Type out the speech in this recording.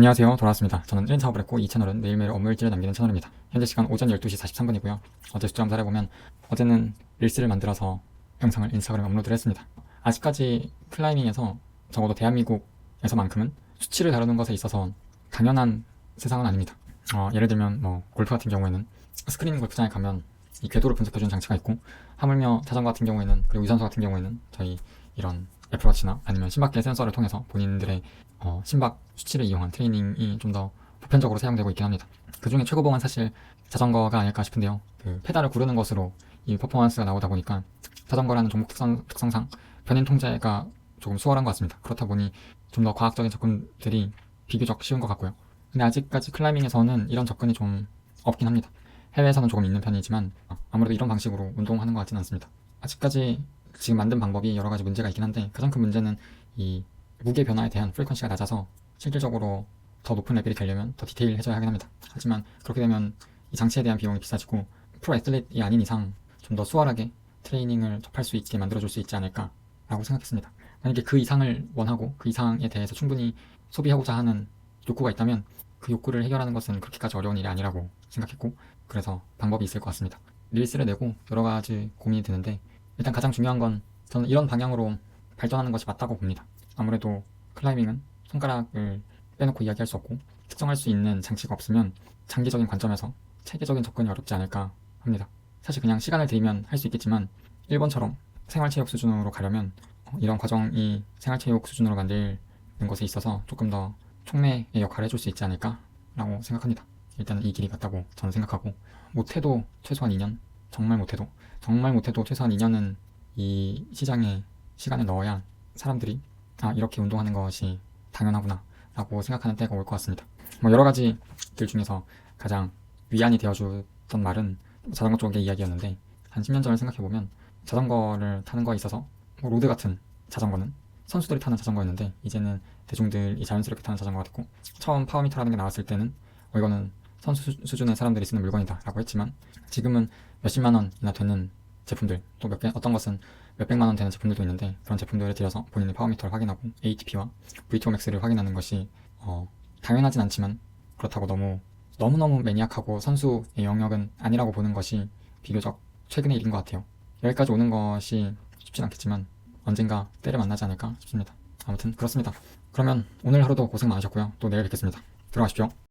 안녕하세요. 돌아왔습니다. 저는 1인 사업을 했고 이 채널은 매일매일 업무 일지를 남기는 채널입니다. 현재 시간 오전 12시 43분이고요. 어제 숫자 검사를 해보면 어제는 릴스를 만들어서 영상을 인스타그램에 업로드를 했습니다. 아직까지 클라이밍에서 적어도 대한민국에서만큼은 수치를 다루는 것에 있어서 당연한 세상은 아닙니다. 어, 예를 들면 뭐 골프 같은 경우에는 스크린 골프장에 가면 이 궤도를 분석해주는 장치가 있고 하물며 자전거 같은 경우에는 그리고 유산소 같은 경우에는 저희 이런 애플워치나 아니면 심박계 센서를 통해서 본인들의 어, 심박 수치를 이용한 트레이닝이 좀 더 보편적으로 사용되고 있긴 합니다. 그 중에 최고봉은 사실 자전거가 아닐까 싶은데요. 그 페달을 구르는 것으로 이 퍼포먼스가 나오다 보니까 자전거라는 종목 특성, 특성상 변인 통제가 조금 수월한 것 같습니다. 그렇다 보니 좀 더 과학적인 접근들이 비교적 쉬운 것 같고요. 근데 아직까지 클라이밍에서는 이런 접근이 좀 없긴 합니다. 해외에서는 조금 있는 편이지만 아무래도 이런 방식으로 운동하는 것 같지는 않습니다. 아직까지 지금 만든 방법이 여러 가지 문제가 있긴 한데 가장 큰 문제는 이 무게 변화에 대한 프리퀀시가 낮아서 실질적으로 더 높은 레벨이 되려면 더 디테일해져야 하긴 합니다. 하지만 그렇게 되면 이 장치에 대한 비용이 비싸지고 프로 애슬릿이 아닌 이상 좀 더 수월하게 트레이닝을 접할 수 있게 만들어줄 수 있지 않을까라고 생각했습니다. 만약에 그 이상을 원하고 그 이상에 대해서 충분히 소비하고자 하는 욕구가 있다면 그 욕구를 해결하는 것은 그렇게까지 어려운 일이 아니라고 생각했고 그래서 방법이 있을 것 같습니다. 릴스를 내고 여러 가지 고민이 드는데 일단 가장 중요한 건 저는 이런 방향으로 발전하는 것이 맞다고 봅니다. 아무래도 클라이밍은 손가락을 빼놓고 이야기할 수 없고 특정할 수 있는 장치가 없으면 장기적인 관점에서 체계적인 접근이 어렵지 않을까 합니다. 사실 그냥 시간을 들이면 할 수 있겠지만 일본처럼 생활체육 수준으로 가려면 어, 이런 과정이 생활체육 수준으로 만드는 것에 있어서 조금 더 촉매의 역할을 해줄 수 있지 않을까라고 생각합니다. 일단은 이 길이 맞다고 저는 생각하고 못해도 최소한 2년 정말 못해도 정말 못해도 최소한 2년은 이 시장에 시간을 넣어야 사람들이 아 이렇게 운동하는 것이 당연하구나 라고 생각하는 때가 올 것 같습니다. 뭐 여러 가지들 중에서 가장 위안이 되어주던 말은 자전거 쪽의 이야기였는데 한 10년 전을 생각해보면 자전거를 타는 거에 있어서 뭐 로드 같은 자전거는 선수들이 타는 자전거였는데 이제는 대중들이 자연스럽게 타는 자전거가 됐고 처음 파워미터라는 게 나왔을 때는 어, 이거는 선수 수- 수준의 사람들이 쓰는 물건이다 라고 했지만 지금은 몇십만 원이나 되는 제품들 또 몇 개 어떤 것은 몇백만 원 되는 제품들도 있는데 그런 제품들을 들여서 본인의 파워미터를 확인하고 ATP와 V2 Max를 확인하는 것이 어, 당연하진 않지만 그렇다고 너무 너무너무 매니악하고 선수의 영역은 아니라고 보는 것이 비교적 최근의 일인 것 같아요. 여기까지 오는 것이 쉽진 않겠지만 언젠가 때를 만나지 않을까 싶습니다. 아무튼 그렇습니다. 그러면 오늘 하루도 고생 많으셨고요. 또 내일 뵙겠습니다. 들어가십시오.